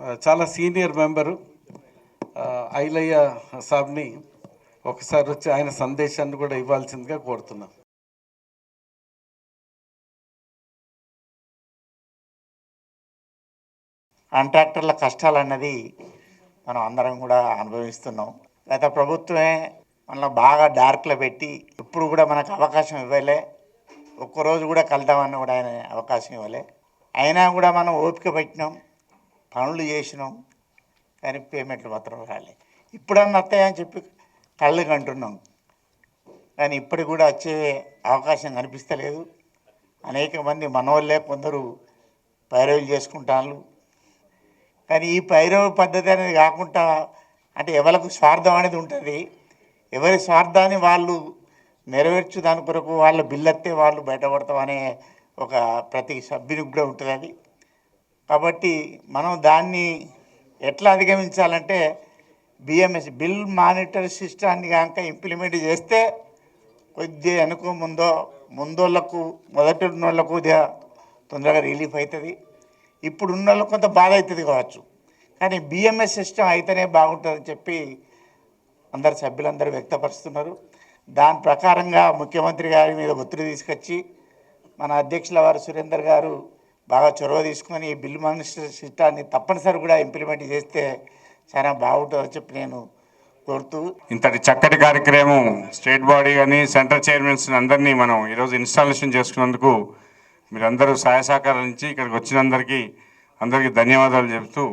చాలా senior member Ailayya సాబ్ని ఒకసారి వచ్చి ఆయన సందేశాన్ని కూడా ఇవ్వాల్సిందిగా కోరుతున్నాం. కాంట్రాక్టర్ల కష్టాలు అన్నది మనం అందరం కూడా అనుభవిస్తున్నాం. గత ప్రభుత్వమే మనలో బాగా డార్క్లో పెట్టి ఇప్పుడు కూడా మనకు అవకాశం ఇవ్వలే. ఒక్కరోజు కూడా కలుద్దామని కూడా ఆయన అవకాశం ఇవ్వలే. అయినా కూడా మనం ఓపిక పెట్టినాం. పనులు చేసినాం కానీ పేమెంట్లు మాత్రం రాలే. ఇప్పుడన్నా వస్తాయని చెప్పి కళ్ళు కంటున్నాం కానీ ఇప్పటికి కూడా వచ్చే అవకాశం కనిపిస్తలేదు. అనేక మంది మనవల్లే కొందరు పైరవులు చేసుకుంటాను కానీ ఈ పైరవ పద్ధతి అనేది కాకుండా అంటే ఎవరికి స్వార్థం అనేది ఉంటుంది. ఎవరి స్వార్థాన్ని వాళ్ళు నెరవేర్చు దాని కొరకు వాళ్ళ బిల్లెత్తే వాళ్ళు బయటపడతాం అనే ఒక ప్రతి సభ్యునికి కూడా ఉంటుంది అది. కాబట్టి మనం దాన్ని ఎట్లా అధిగమించాలంటే బిఎంఎస్ బిల్ మానిటర్ సిస్టాన్ని కనుక ఇంప్లిమెంట్ చేస్తే కొద్దిగా వెనుక ముందో ముందోళ్ళకు మొదటి ఉన్నోళ్ళకు కొద్దిగా తొందరగా రిలీఫ్ అవుతుంది ఇప్పుడు ఉన్న వాళ్ళకు కొంత బాధ అవుతుంది కావచ్చు. కానీ బిఎంఎస్ సిస్టమ్ అయితేనే బాగుంటుందని చెప్పి అందరు సభ్యులందరూ వ్యక్తపరుస్తున్నారు. దాని ప్రకారంగా ముఖ్యమంత్రి గారి మీద ఒత్తిడి తీసుకొచ్చి మన అధ్యక్షుల వారు సురేందర్ గారు బాగా చొరవ తీసుకొని ఈ బిల్ మానిటర్ సిస్టాన్ని తప్పనిసరి కూడా ఇంప్లిమెంట్ చేస్తే చాలా బాగుంటుందని చెప్పి నేను కోరుతూ. ఇంతటి చక్కటి కార్యక్రమం స్టేట్ బాడీ కానీ సెంట్రల్ చైర్మన్స్ అందరినీ మనం ఈరోజు ఇన్స్టాలేషన్ చేసుకున్నందుకు మీరందరూ సహాయ సహకారాలు ఇచ్చి ఇక్కడికి వచ్చినందరికీ అందరికీ ధన్యవాదాలు చెబుతూ